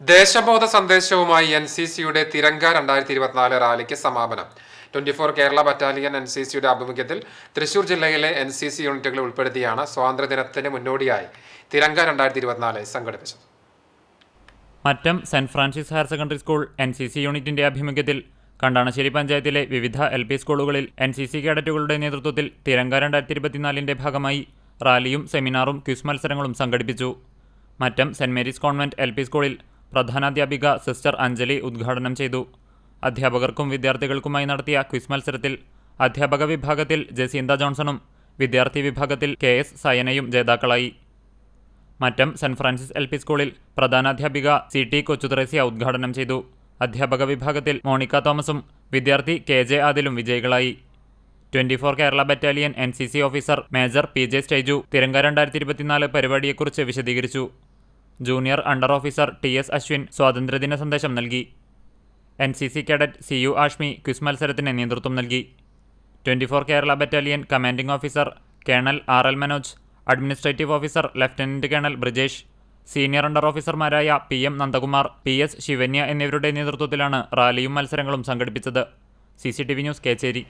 ദേശബോധ സന്ദേശവുമായി N C സിയുടെ തിരങ്ക രണ്ടായിരത്തി ഇരുപത്തിനാല് റാലിക്ക് സമാപനം. Twenty four Kerala battalion N C സിയുടെ ആഭിമുഖ്യത്തിൽ തൃശൂർ ജില്ലയിലെ എൻ സി സി യൂണിറ്റുകളെ ഉൾപ്പെടുത്തിയാണ് സ്വാതന്ത്ര്യദിനത്തിന് മുന്നോടിയായി തിരങ്ക രണ്ടായിരത്തി ഇരുപത്തിനാല് സംഘടിപ്പിച്ചത്. Mattom saint Francis higher secondary school N C C യൂണിറ്റിന്റെ ആഭിമുഖ്യത്തിൽ കണ്ടാണശ്ശേരി പഞ്ചായത്തിലെ വിവിധ എൽ പി സ്കൂളുകളിൽ എൻ സി സി കേഡറ്റുകളുടെ നേതൃത്വത്തിൽ തിരങ്ക രണ്ടായിരത്തി ഇരുപത്തിനാലിന്റെ ഭാഗമായി റാലിയും സെമിനാറും ക്വിസ് മത്സരങ്ങളും സംഘടിപ്പിച്ചു. Mattom saint Mary's convent L P സ്കൂളിൽ പ്രധാനാധ്യാപിക സിസ്റ്റർ അഞ്ജലി ഉദ്ഘാടനം ചെയ്തു. അധ്യാപകർക്കും വിദ്യാർത്ഥികൾക്കുമായി നടത്തിയ ക്വിസ് മത്സരത്തിൽ അധ്യാപക വിഭാഗത്തിൽ ജസീന്ത ജോൺസണും വിദ്യാർത്ഥി വിഭാഗത്തിൽ കെ എസ് സയനയും ജേതാക്കളായി. Mattom saint Francis L P സ്കൂളിൽ പ്രധാനാധ്യാപിക സി ടി കൊച്ചുത്രേസ്യ ഉദ്ഘാടനം ചെയ്തു. അധ്യാപക വിഭാഗത്തിൽ മോണിക്ക തോമസും വിദ്യാർത്ഥി കെ ജെ ആദിലും വിജയികളായി. Twenty four Kerala battalion N C C officer major P J സ്റ്റേജു Tiranga രണ്ടായിരത്തി ഇരുപത്തിനാല് പരിപാടിയെക്കുറിച്ച് വിശദീകരിച്ചു. Junior under officer T S Ashwin സ്വാതന്ത്ര്യദിന സന്ദേശം നൽകി. N C C cadet C U Ashmi quiz മത്സരത്തിന് നേതൃത്വം നൽകി. Twenty four Kerala battalion commanding officer colonel R L Manoj administrative officer lieutenant colonel Brijesh senior under ഓഫീസർമാരായ P M Nandakumar P S Shivanya എന്നിവരുടെ നേതൃത്വത്തിലാണ് റാലിയും മത്സരങ്ങളും സംഘടിപ്പിച്ചത്. C C T V news Kechery.